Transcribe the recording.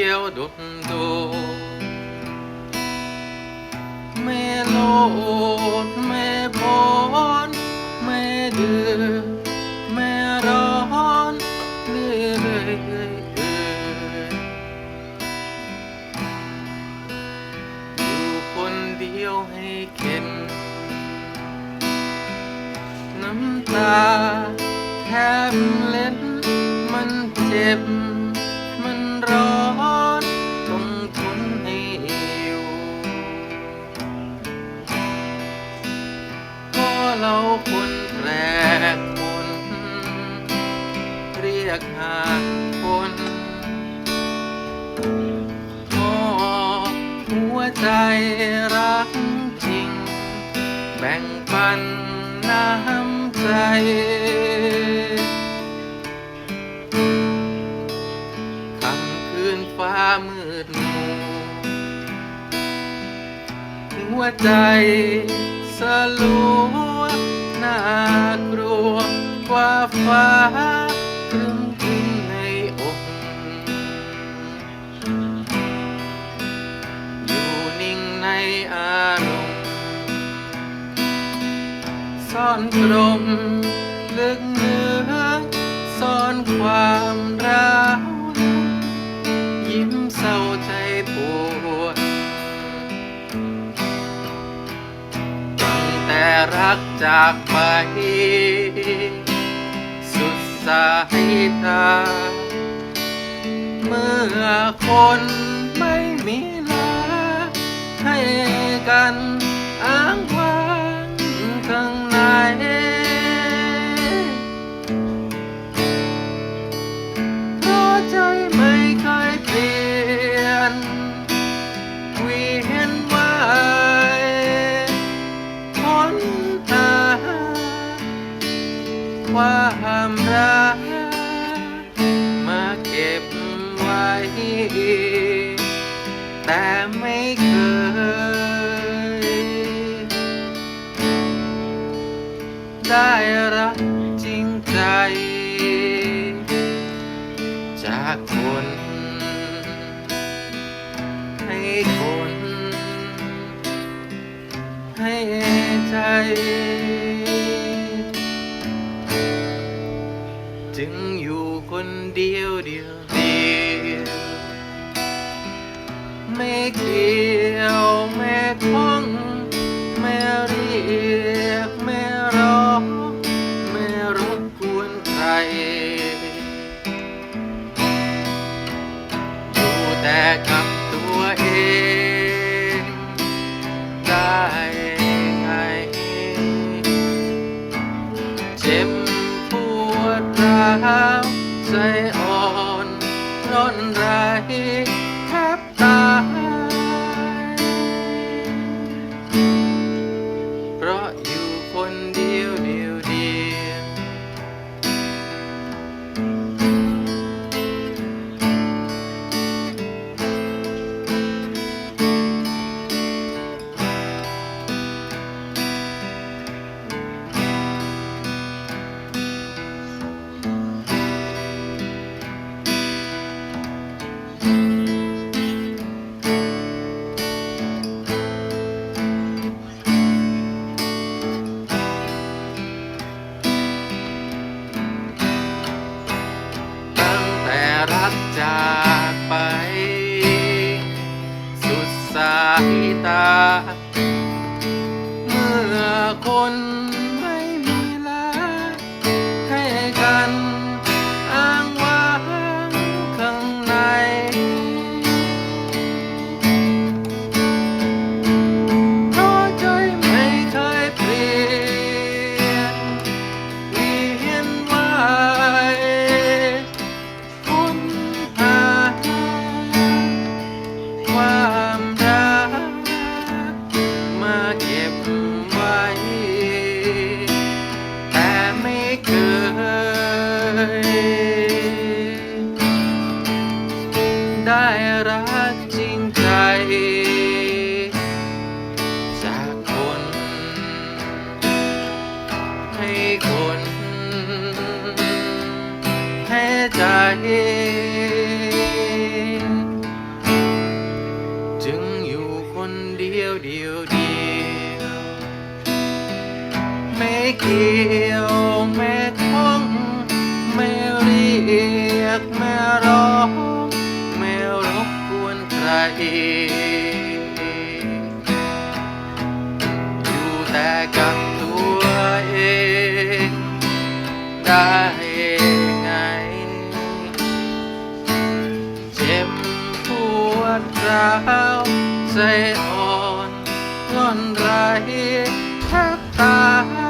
ียวดดโดแม่โลดแม่บอนแม่เดือแม่ร้อนเรื่อยเรื่อยเรื่อยเรื่อยอยู่คนเดียวให้เข็นน้ำตาแทบเล่นมันเจ็บ เราคนแรกคนเรียกหาคนก็หัวใจรักจริง แบ่งปันน้ำใจคำคืนฟ้ามืดมัวหัวใจสลัวากลัวกว่าฟ้าครึ้มครึ้มในอกอยู่นิ่งในอารมณ์ซ่อนตรงลึกเนื้อซ่อนความร้า รักจากไป สุดสายตา เมื่อคนไม่มีลาให้กัน ค้นหาความรักมาเก็บไว้ แต่ไม่เคย จึงอยู่คนเดียวเดียวเดียวไม่เกี่ยวแม่คงแม่เรียกแม่ร้องแม่รบกวนใคร อยู่แต่กับตัวเองได้า สายตาเมื่อคน ยกแม่ร้องไม่รบกวนใคร อยู่แต่กับตัวเอง ได้ไง เจ็บปวดร้าวใจอ่อนงอนไรแทบตาย